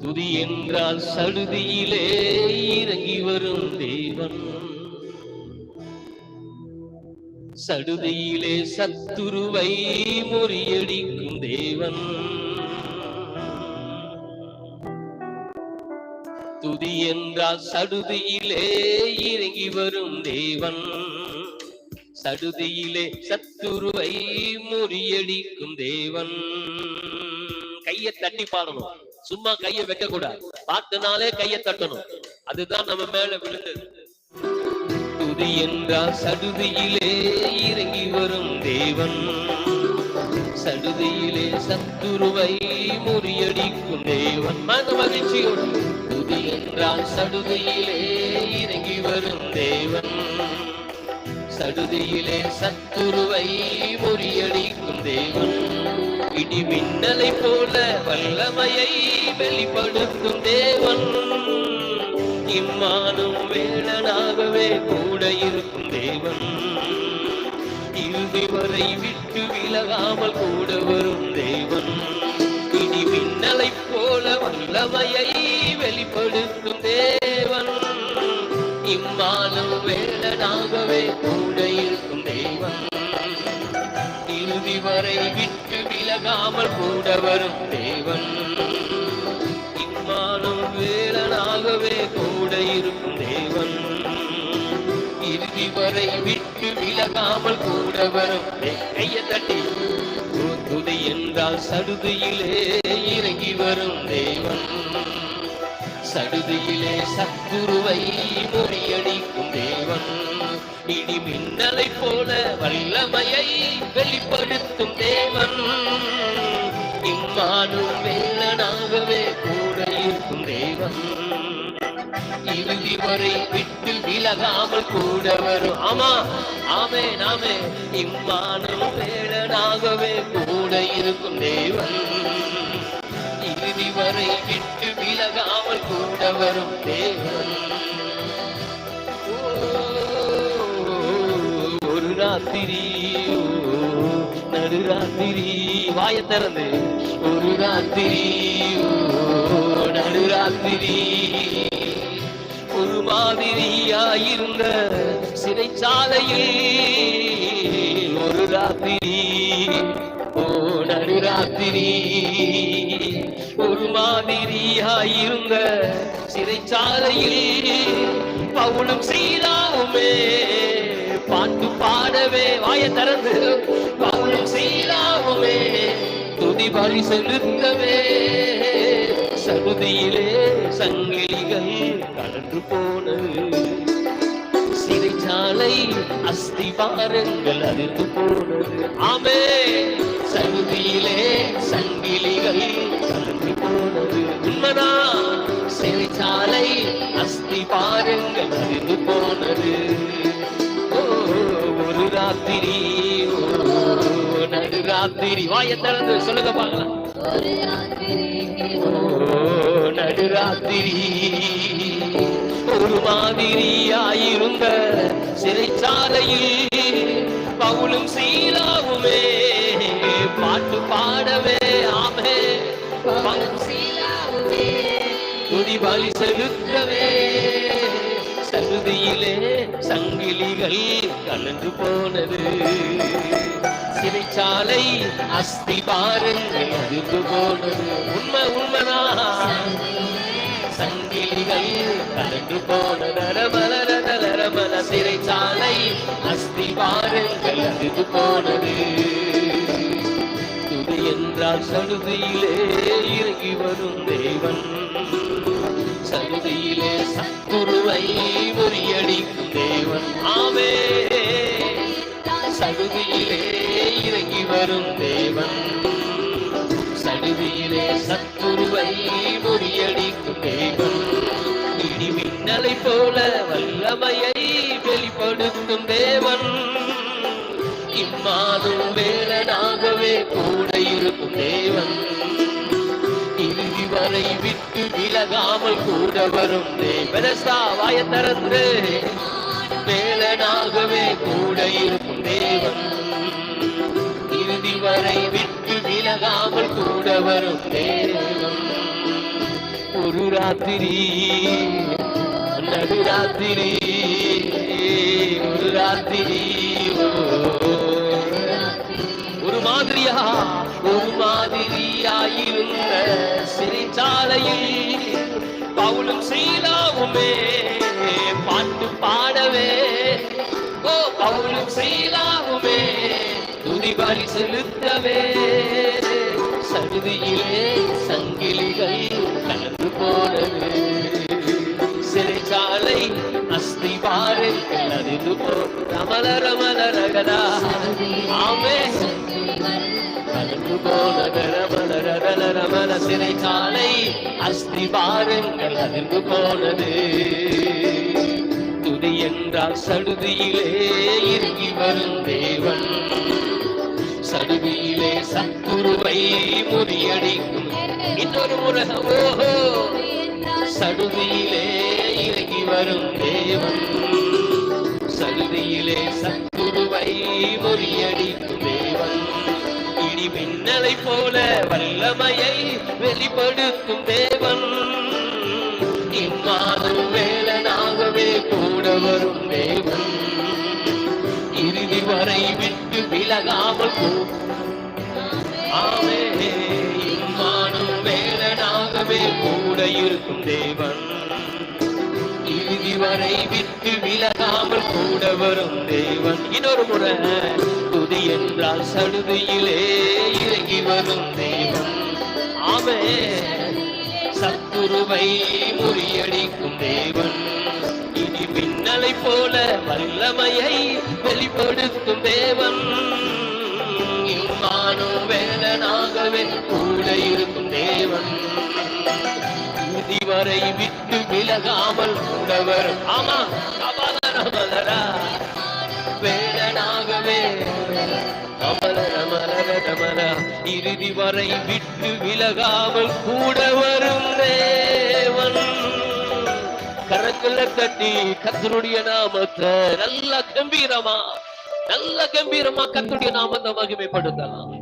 துதி என்றால் சடுதியிலே இறங்கி வரும் தேவன். சடுதியிலே சத்துருவை முறியடிக்கும் தேவன். துதி என்றால் சடுதியிலே இறங்கி வரும் தேவன். சடுதியிலே சத்துருவை முறியடிக்கும் தேவன். கையை தட்டி பாடணும். சும்மா கையை வைக்க கூடாது பாட்டுனாலே கையை தட்டணும். அதுதான் நம்ம மேல விழுந்தது துதி என்றால் சடுதியிலே இறங்கி வரும் தேவன். சடுதியிலே சத்துருவை முறியடிக்கும் தேவன். மன மகிழ்ச்சியோடு. துதி என்றால் சடுதியிலே இறங்கி வரும் தேவன். சடுதியிலே சத்துருவை முறியடிக்கும் தேவன். இடி மின்னலை போல வல்லமையை வெளிப்படுத்தும் தேவன். இம்மானும் வேளனாகவே கூட இருக்கும் தேவன். இறுதி வரை விட்டு விலகாமல் கூட வரும் தேவன். இடி மின்னலை போல வல்லமையை வெளிப்படுத்தும் தேவன். இம்மானும் வேளனாகவே கூட இருக்கும் தேவன். இறுதி வரை விட்டு விலகாமல் கூட வரும் தேவன். இம்மானும் வேலனாகவே கூட இருக்கும் தேவன். இறுதி வரை விட்டு விலகாமல் கூட வரும் கையை தட்டி துதை என்றால் சடுதியிலே இறங்கி வரும் தேவன். சடுதியிலே சத்துருவை முறியடிக்கும் தேவன். இடி மின்னலை போல வல்லமையை வெளிப்படுத்தும் தேவன். இம்மானும் வெள்ளனாகவே கூட இருக்கும் தேவன். இறுதி வரை விட்டு விலகாமல் கூட வரும். ஆமா ஆமே நாமே இம்மானும் வேளனாகவே கூட இருக்கும் தேவன். இறுதி வரை விட்டு விலகாமல் கூட வரும் தேவன். ராத்திரி நடு ராத்திரி வாய திறந்து. ஒரு ராத்திரி நடு ராத்திரி ஒரு மாதிரியாயிருந்த சிறைச்சாலையில் ஒரு ராத்திரி. ஓ நடு ராத்திரி ஒரு மாதிரியாயிருந்த சிறைச்சாலையில் பவுலும் சீராவுமே பாடவே வாய திறந்து. பவுலும் சீராவுமே துதி பலி செலுத்தவே. சகுதியிலே சங்கிலிகள் கலந்து போனது. சிறைச்சாலை அஸ்திபாரங்கள் அறுத்து போனது. ஆமே சகுதியிலே சங்கிலிகள் கலந்து போனது. உண்மைதா சிறைச்சாலை அஸ்திபாரங்கள் அதிர்ந்து போனது. ராத்திரி நடு ராத்திரி வாய திறந்து சொல்லுங்க பார்க்கலாம். நடு ராத்திரி. ஒரு மாதிரியாயிருந்த சிறைச்சாலையில் பவுலும் சீலாவுமே. பாட்டு பாடவே ஆமே. பவுலும் சீலாவுமே. துதி பலி செலுத்தவே. சகுதியிலே சங்கிலிகள் கலந்து போனது. சிறைச்சாலை அஸ்தி பாருங்கள் அறிந்து போனது. உண்மை உண்மைதான் சங்கிலிகள் கலந்து போன நரமல நரமல சிறைச்சாலை அஸ்திபாரங்கள் அதிர்ந்து போனது. துதி என்றால் சடுதியிலே இறங்கி வரும் தேவன். சடுதியிலே சத்துருவை முறியடிக்கும் தேவன் ஆமே. சடுதியிலே இறங்கி வரும் தேவன். சடுதியிலே சத்துருவை முறியடிக்கும் தேவன். இடி மின்னலை போல வல்லமையை வெளிப்படுத்தும் தேவன். இம்மாதும் வேலனாகவே கூட இருக்கும் தேவன். இறுதி விட்டு விலகாமல் கூட வரும் தேவனஸ்தா வாய திறந்து மேலனாகவே கூட இருக்கும் தேவன். இறுதி வரை விட்டு விலகாமல் கூட வரும் தேவன். ஒரு ராத்திரி நடு ராத்திரி ஒரு ராத்திரி ஒரு மாதிரியா ஒரு மாதிரியாயி இருந்த சிறிச்சாலையில் பவுலும் சீலாவுமே பாட்டு பாடவே. ஓ பவுலும் சீலாவுமே துதிபலி செலுத்தவே. சடுதியிலே சங்கிலிகள் கலந்து போனது சிறைச்சாலை அஸ்தி பாரு போ. ரமல ரமல ரகதா. ஆமே கலந்து போனது வளர மனசினை காலை சிறைச்சாலை அஸ்தி பாருங்கள் அதிர்ந்து போனது துதி என்றால் சடுதியிலே இறங்கி வரும் தேவன் சடுதியிலே சத்துருவை முறியடிக்கும் இன்னொரு முறை ஓஹோ சடுதியிலே இறங்கி வரும் தேவன் சடுதியிலே சத்துருவை முறியடிக்கும் மின்னலை போல வல்லமையை வெளிப்படுத்தும் தேவன். இம்மாதும் வேலனாகவே கூட வரும் தேவன். இறுதி வரை விட்டு விலகாமல் ஆமே இம்மானும் வேலனாகவே கூட இருக்கும் தேவன். இறுதி வரை விட்டு விலகாமல் கூட வரும் தேவன். இன்னொரு முறை துதி என்றால் சடுதியிலே இறங்கி வரும் தேவன். ஆமே சத்துருவை முறியடிக்கும் தேவன். இனி மின்னலை போல வல்லமையை வெளிப்படுத்தும் தேவன். இம்மானும் வேலனாகவே கூட இரு இறுதி வரை விட்டு விலகாமல் கூட வரும் ஆமா இறுதி வரை விட்டு விலகாமல் கூட வரும் தேவன். கட்டி தட்டி கத்தருடைய நாமத்தை நல்ல கம்பீரமா நல்ல கம்பீரமா கத்தருடைய நாமத்தை மகிமைப்படுத்தலாம்.